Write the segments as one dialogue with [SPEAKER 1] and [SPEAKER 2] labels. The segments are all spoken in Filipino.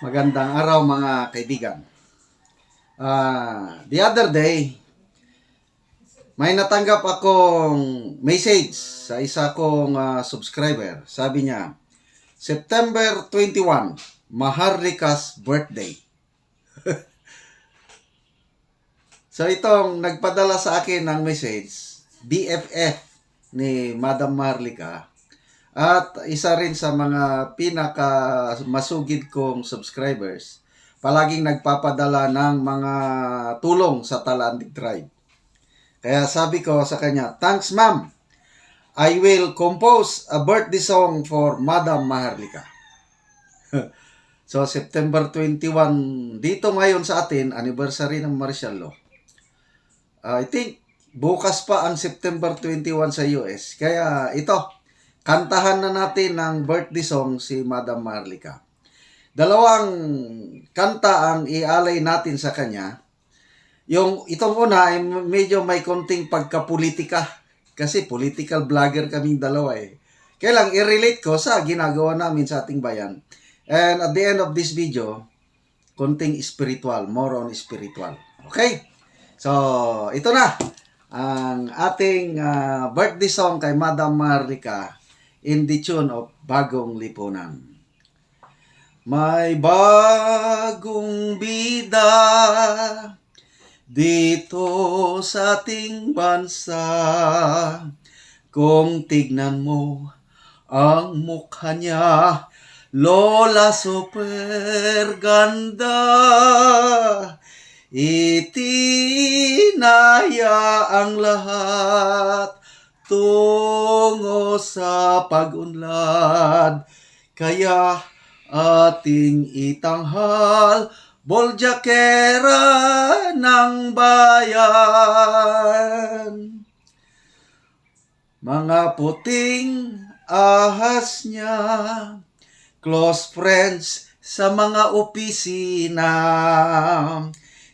[SPEAKER 1] Magandang araw mga kaibigan. Ah, the other day, may natanggap akong message sa isa kong ah, subscriber. Sabi niya, September 21, Maharlika's birthday. so itong nagpadala sa akin ng message, BFF ni Madam Maharlika, at isa rin sa mga pinaka masugid kong subscribers, palaging nagpapadala ng mga tulong sa Talandig Tribe. Kaya sabi ko sa kanya, thanks ma'am. I will compose a birthday song for Madam Maharlika. so September 21 dito ngayon sa atin anniversary ng martial law. I think bukas pa ang September 21 sa US. Kaya ito, kantahan na natin ng birthday song si Madam Marlica. Dalawang kanta ang ialay natin sa kanya. Yung itong una ay medyo may konting pagkapolitika kasi political vlogger kaming dalawa eh. Kaya lang i-relate ko sa ginagawa namin sa ating bayan. And at the end of this video, konting spiritual, more on spiritual. Okay? So, ito na ang ating ah, birthday song kay Madam Marlica in the Bagong Lipunan. May bagong bida dito sa ating bansa. Kung tignan mo ang mukha niya, Lola super ganda. Itinaya ang lahat tungo sa pagunlad. Kaya ating itanghal, boljakera ng bayan. Mga puting ahas niya, close friends sa mga opisina.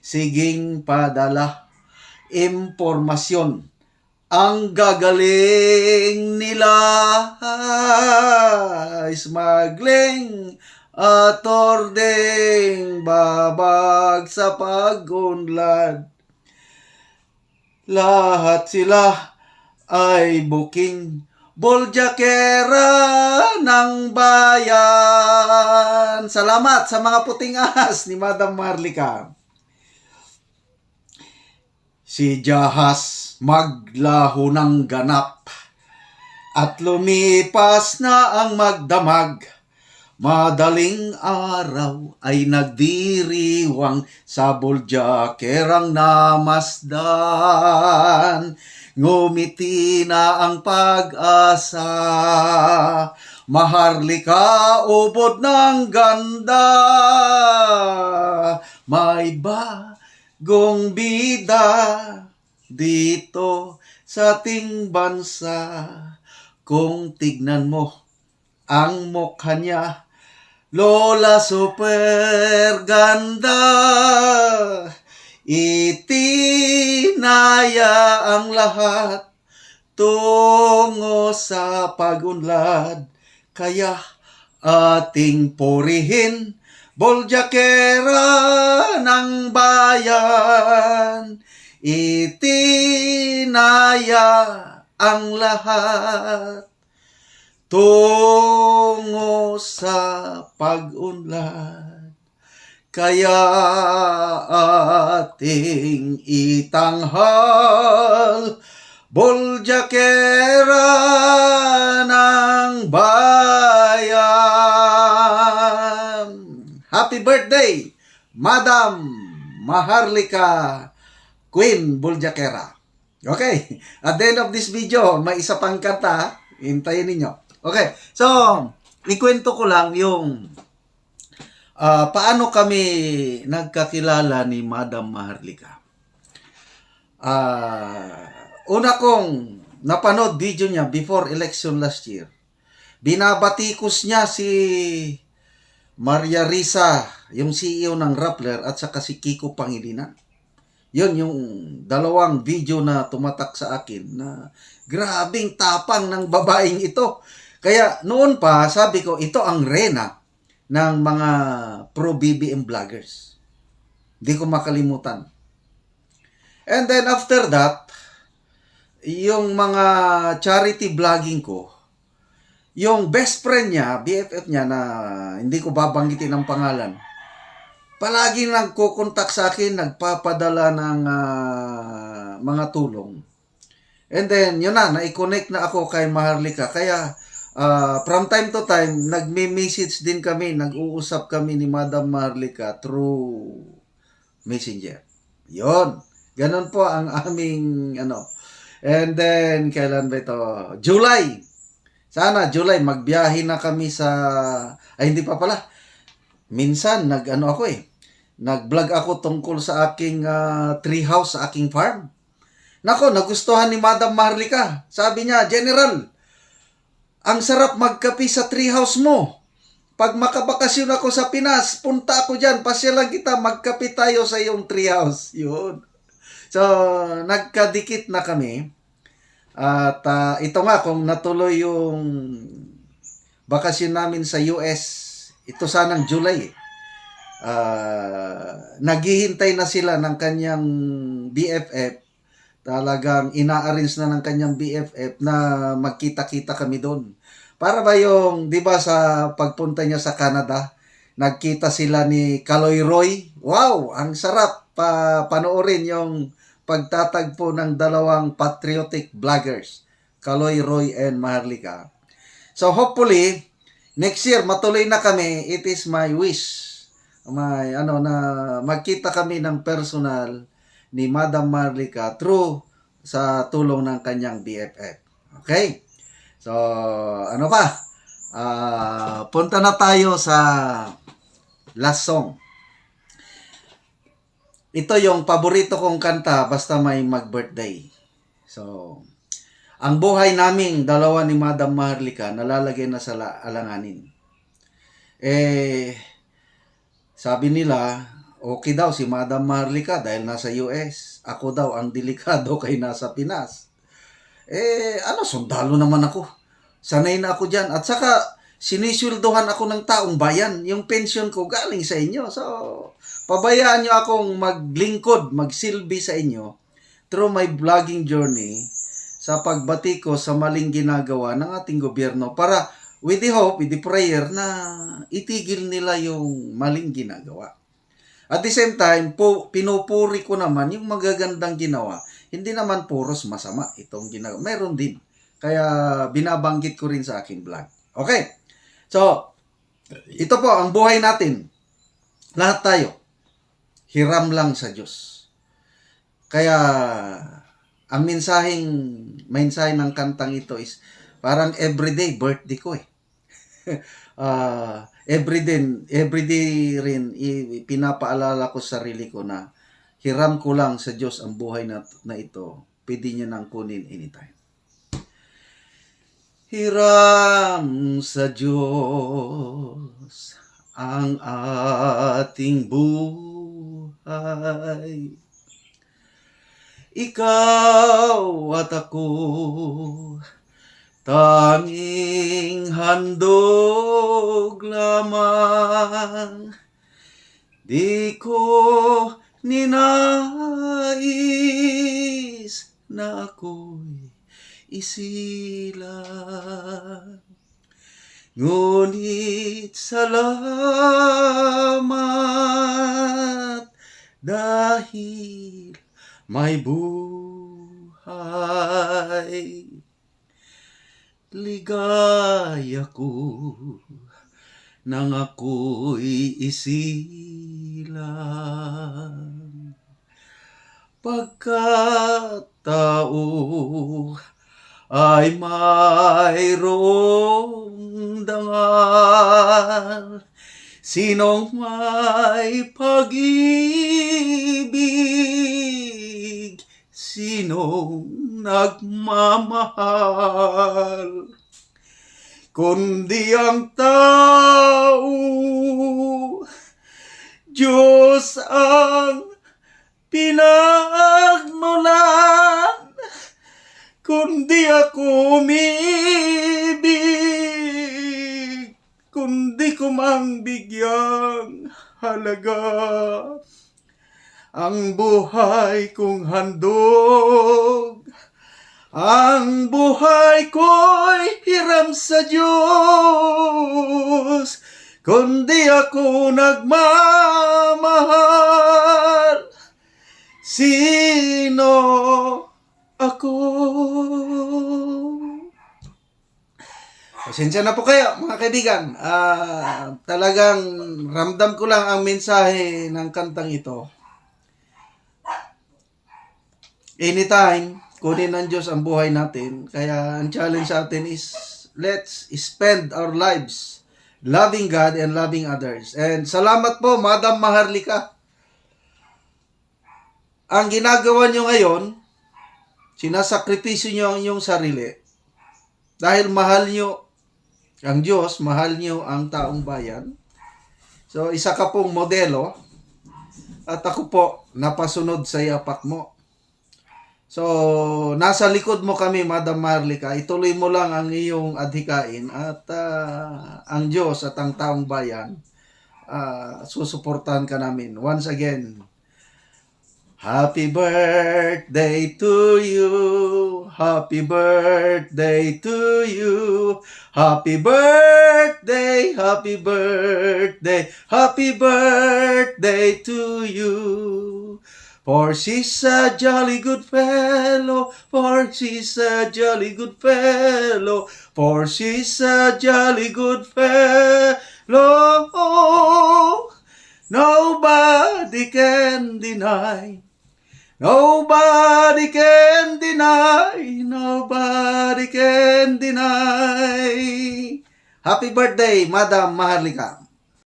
[SPEAKER 1] Siging padala impormasyon ang gagaling nila smuggling at ordeng babag sa pagunlad. Lahat sila ay booking boljakera ng bayan. Salamat sa mga puting ahas ni Madam Marlica. Si Jahas maglaho ng ganap at lumipas na ang magdamag. Madaling araw ay nagdiriwang sa buljakerang namasdan. Ngumiti na ang pag-asa. Maharlika ubod ng ganda. May bagong bida dito sa ating bansa. Kung tignan mo ang mukha niya, Lola super ganda. Itinaya ang lahat tungo sa pagunlad. Kaya ating purihin boljakera ng bayan. Itinaya ang lahat tungo sa pagunlad. Kaya ating itanghal boljakera ng bayan. Happy birthday, Madam Maharlika Queen Buljakera. Okay, at the end of this video, may isa pang kanta, hintayin ninyo. Okay, so, ikwento ko lang yung ah, paano kami nagkakilala ni Madam Maharlika. Ah, una kong napanood video niya before election last year. Binabatikos niya si Maria Risa, yung CEO ng Rappler at saka si Kiko Pangilinan. Yun yung dalawang video na tumatak sa akin na grabing tapang ng babaeng ito. Kaya noon pa, sabi ko, ito ang rena ng mga pro BBM vloggers. Hindi ko makalimutan. And then after that, yung mga charity vlogging ko, yung best friend niya, BFF niya na hindi ko babanggitin ang pangalan, palagi nagkukontak sa akin, nagpapadala ng ah, mga tulong. And then, yun na, na-connect na ako kay Maharlika. Kaya, ah, from time to time, nagme-message din kami, nag-uusap kami ni Madam Maharlika through Messenger. Yon. Ganon po ang aming, ano. And then, kailan ba ito? July. Sana, July, magbiyahe na kami sa, ay hindi pa pala. Minsan, nag, ano ako eh, nag-vlog ako tungkol sa aking ah, treehouse, sa aking farm. Nako, nagustuhan ni Madam Marlica. Sabi niya, General, ang sarap magkapi sa treehouse mo. Pag makabakasyon ako sa Pinas, punta ako dyan, pasyalan kita, magkapi tayo sa iyong treehouse. Yun. So, nagkadikit na kami. At ah, ito nga, kung natuloy yung bakasyon namin sa US, ito sanang July eh. Ah, naghihintay na sila ng kanyang BFF. Talagang ina-arrange na ng kanyang BFF na magkita-kita kami doon. Para ba yung, di ba sa pagpunta niya sa Canada, nagkita sila ni Kaloy Roy. Wow, ang sarap pa panoorin yung pagtatagpo ng dalawang patriotic vloggers, Kaloy Roy and Maharlika. So hopefully, next year matuloy na kami. It is my wish. My ano na magkita kami ng personal ni Madam Marlica through sa tulong ng kanyang BFF. Okay? So, ano pa? Ah, punta na tayo sa last song. Ito yung paborito kong kanta basta may mag-birthday. So, ang buhay naming dalawa ni Madam Maharlika nalalagay na sa la- alanganin. Eh, sabi nila, okay daw si Madam Maharlika dahil nasa US. Ako daw ang delikado kay nasa Pinas. Eh, ano, sundalo naman ako. Sanay na ako dyan. At saka, sinisweldohan ako ng taong bayan. Yung pension ko galing sa inyo. So, pabayaan nyo akong maglingkod, magsilbi sa inyo through my vlogging journey sa pagbati ko sa maling ginagawa ng ating gobyerno para with the hope, with the prayer na itigil nila yung maling ginagawa. At the same time, po, pinupuri ko naman yung magagandang ginawa. Hindi naman puros masama itong ginagawa. Meron din. Kaya binabanggit ko rin sa aking vlog. Okay. So, ito po ang buhay natin. Lahat tayo. Hiram lang sa Diyos. Kaya, ang mensaheng, mensahe ng kantang ito is parang everyday birthday ko eh. Ah, everyday, everyday rin pinapaalala ko sa sarili ko na hiram ko lang sa Diyos ang buhay na, na ito. Pwede niya nang kunin anytime. Hiram sa Diyos ang ating buhay. Ikaw at ako tanging handog lamang. Di ko ninais na ako'y isilang. Ngunit salamat dahil may buhay. Ligaya ko nang ako'y isilang. Pagkatao ay mayroong dangal. Sinong may pag-ibig, sinong nagmamahal. Kundi ang tao, Diyos ang pinagmulan kundi ako umibig,
[SPEAKER 2] kundi ko mang bigyang halaga. Ang buhay kong handog, ang buhay ko'y hiram sa Diyos, kundi ako nagmamahal. Sino ako?
[SPEAKER 1] Pasensya na po kayo, mga kaibigan. Ah, talagang ramdam ko lang ang mensahe ng kantang ito. Anytime, kunin ng Diyos ang buhay natin. Kaya ang challenge sa atin is, let's spend our lives loving God and loving others. And salamat po, Madam Maharlika. Ang ginagawa nyo ngayon, sinasakripisyo nyo ang inyong sarili. Dahil mahal nyo ang Diyos, mahal nyo ang taong bayan. So, isa ka pong modelo. At ako po, napasunod sa yapak mo. So, nasa likod mo kami, Madam Marlica. Ituloy mo lang ang iyong adhikain at ah, ang Diyos at ang taong bayan ah, susuportahan ka namin. Once again, Happy birthday to you. Happy birthday to you. Happy birthday, happy birthday, happy birthday to you. For she's a jolly good fellow, for she's a jolly good fellow, for she's a jolly good fellow. Nobody can deny. Nobody can deny. Nobody can deny. Happy birthday, Madam Maharlika.